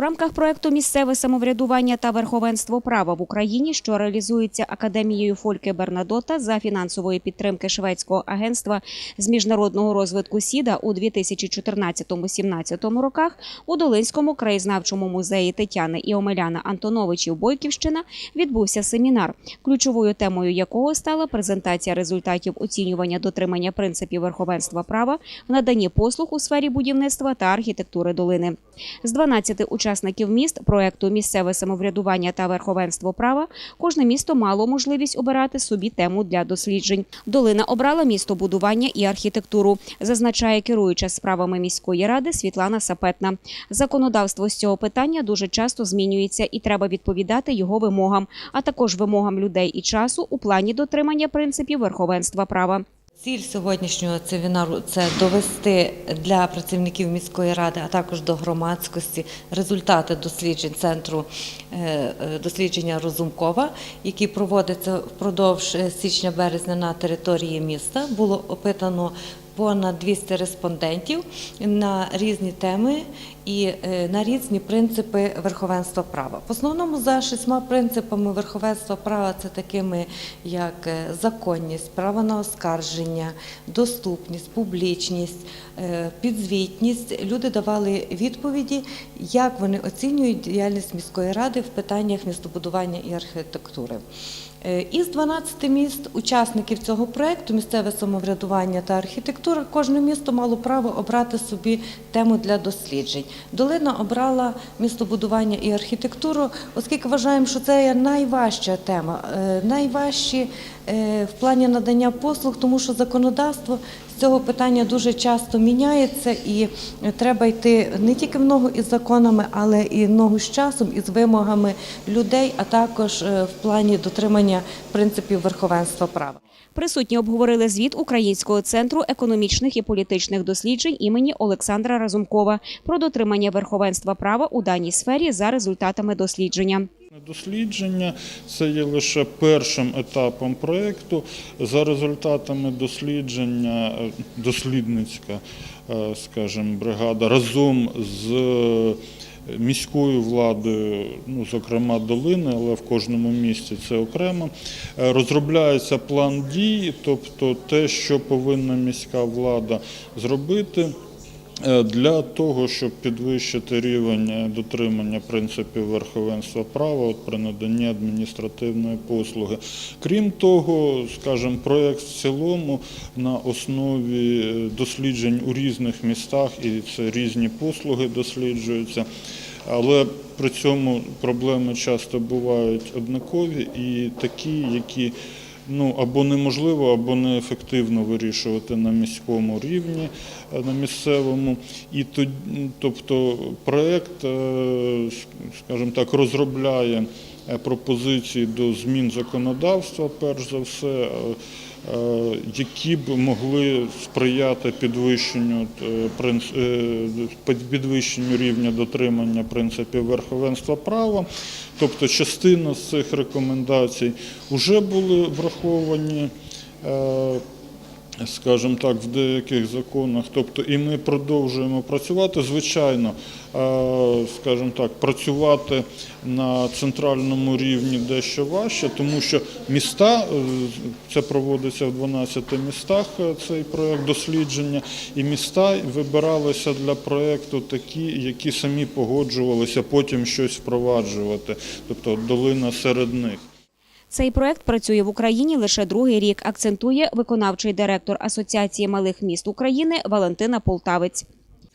У рамках проекту Місцеве самоврядування та верховенство права в Україні, що реалізується академією Фольке Бернадота за фінансової підтримки шведського агентства з міжнародного розвитку СІДА у 2014-17 роках, у Долинському краєзнавчому музеї Тетяни і Омеляна Антоновичів Бойківщина відбувся семінар, ключовою темою якого стала презентація результатів оцінювання дотримання принципів верховенства права в наданні послуг у сфері будівництва та архітектури долини. З 12 учасників міст проекту Місцеве самоврядування та верховенство права кожне місто мало можливість обирати собі тему для досліджень. Долина обрала містобудування і архітектуру, зазначає керуюча справами міської ради Світлана Сапетна. Законодавство з цього питання дуже часто змінюється і треба відповідати його вимогам, а також вимогам людей і часу у плані дотримання принципів верховенства права. Ціль сьогоднішнього семінару це довести для працівників міської ради, а також до громадськості результати досліджень центру е, е, дослідження Розумкова, які проводяться впродовж е, січня-березня на території міста. Було опитано понад 200 респондентів на різні теми і е, на різні принципи верховенства права. В основному за шістьма принципами верховенства права це такими як е, законність, право на оскарження, доступність, публічність, е, підзвітність. Люди давали відповіді, як вони оцінюють діяльність міської ради в питаннях містобудування і архітектури. Е, Із 12 міст, учасників цього проекту місцеве самоврядування та архітектура, кожне місто мало право обрати собі тему для досліджень. Долина обрала містобудування і архітектуру, оскільки вважаємо, що це є найважча тема, е, найважчі в плані надання послуг, тому що законодавство з цього питання дуже часто міняється, і треба йти не тільки в ногу із законами, але і ногу з часом, із вимогами людей, а також е, в плані дотримання принципів верховенства права. Присутні обговорили звіт Українського центру економічних і політичних досліджень імені Олександра Разумкова про дотримання верховенства права у даній сфері за результатами дослідження. Дослідження це є лише першим етапом проєкту. За результатами дослідження е, дослідницька, е, скажімо, бригада разом з е, міською владою, ну, зокрема долини, але в кожному місті це окремо. Розробляється план дій, тобто те, що повинна міська влада зробити. Е, Для того, щоб підвищити рівень е, дотримання принципів верховенства права от при наданні адміністративної послуги. Крім того, скажімо, проєкт в цілому на основі е, досліджень у різних містах, і це різні послуги досліджуються. Але при цьому проблеми часто бувають однакові і такі, які ну або неможливо, або неефективно вирішувати на міському рівні, е, на місцевому. І то, тобто проект, е, скажімо так, розробляє е, пропозиції до змін законодавства, перш за все. е, е, Які б могли сприяти підвищенню підвищенню рівня дотримання принципів верховенства права, тобто частина з цих рекомендацій вже були враховані. Скажімо так, в деяких законах. Тобто, і ми продовжуємо працювати. Звичайно, е, скажімо так, працювати на центральному рівні дещо важче, тому що міста, е, це проводиться в 12 містах, е, цей проєкт дослідження, і міста вибиралися для проєкту такі, які самі погоджувалися потім щось впроваджувати, тобто долина серед них. Цей проект працює в Україні лише другий рік, акцентує виконавчий директор Асоціації малих міст України Валентина Полтавець.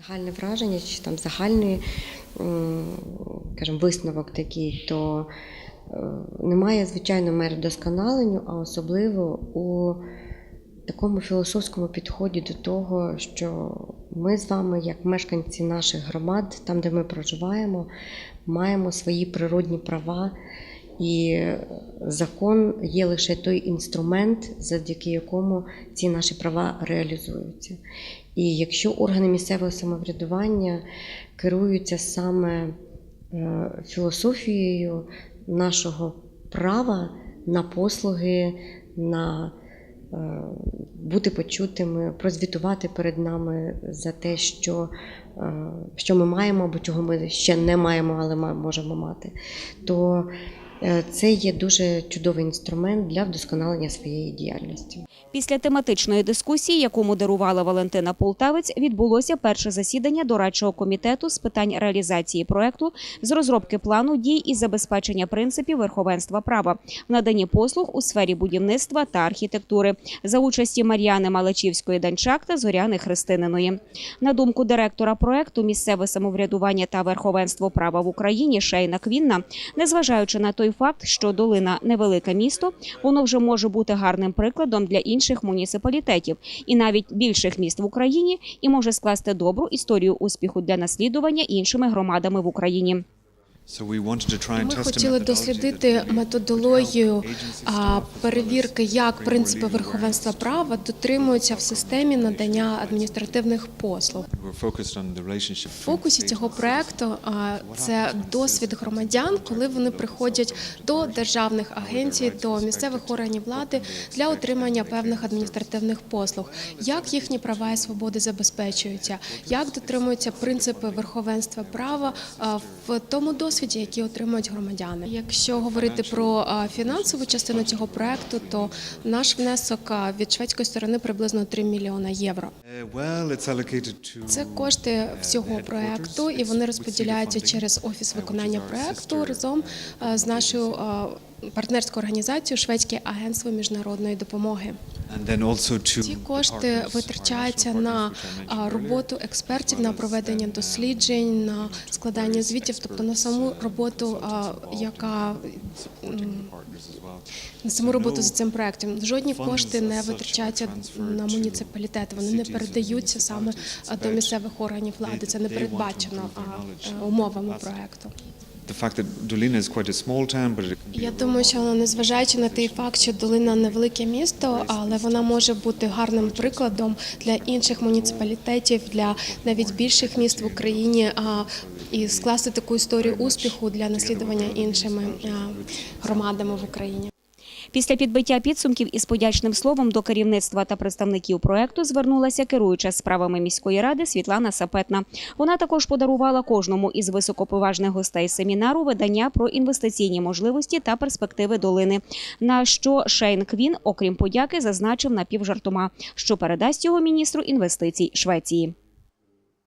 загальне враження чи там загальний скажімо, висновок такий, то е, немає, звичайно, мери досконаленню, а особливо у такому філософському підході до того, що ми з вами, як мешканці наших громад, там, де ми проживаємо, маємо свої природні права. І закон є лише той інструмент, завдяки якому ці наші права реалізуються. І якщо органи місцевого самоврядування керуються саме е, філософією нашого права на послуги, на е, бути почутими, прозвітувати перед нами за те, що, е, що ми маємо або чого ми ще не маємо, але можемо мати, то це є дуже чудовий інструмент для вдосконалення своєї діяльності. Після тематичної дискусії, яку модерувала Валентина Полтавець, відбулося перше засідання дорадчого комітету з питань реалізації проекту з розробки плану дій і забезпечення принципів верховенства права в наданні послуг у сфері будівництва та архітектури за участі Мар'яни Малачівської Данчак та Зоряни Христининої. На думку директора проекту місцеве самоврядування та верховенство права в Україні Шейна Квінна, незважаючи на той факт, що долина невелике місто, воно вже може бути гарним прикладом для інших муніципалітетів і навіть більших міст в Україні, і може скласти добру історію успіху для наслідування іншими громадами в Україні. Ми хотіли дослідити методологію перевірки, як принципи верховенства права дотримуються в системі надання адміністративних послуг. В фокусі цього проекту це досвід громадян, коли вони приходять до державних агенцій, до місцевих органів влади для отримання певних адміністративних послуг, як їхні права і свободи забезпечуються, як дотримуються принципи верховенства права в тому досвіді, який отримують громадяни. Якщо говорити про фінансову частину цього проекту, то наш внесок від шведської сторони приблизно 3 мільйона євро. Це кошти всього проекту, і вони розподіляються через офіс виконання проекту разом е, з нашою е, партнерською організацією Шведське агентство міжнародної допомоги. Ці кошти витрачаються на роботу експертів, на проведення досліджень, на складання звітів, тобто на саму роботу, а, яка на саму роботу за цим проектом. Жодні кошти не витрачаються на муніципалітети. Вони не передаються саме до місцевих органів влади. Це не передбачено умовами проекту. Я думаю, що незважаючи на той факт, що долина невелике місто, але вона може бути гарним прикладом для інших муніципалітетів, для навіть більших міст в Україні, і скласти таку історію успіху для наслідування іншими громадами в Україні. Після підбиття підсумків із подячним словом до керівництва та представників проекту звернулася керуюча справами міської ради Світлана Сапетна. Вона також подарувала кожному із високоповажних гостей семінару видання про інвестиційні можливості та перспективи долини. На що Шейн Квін, окрім подяки, зазначив напівжартома, що передасть його міністру інвестицій Швеції.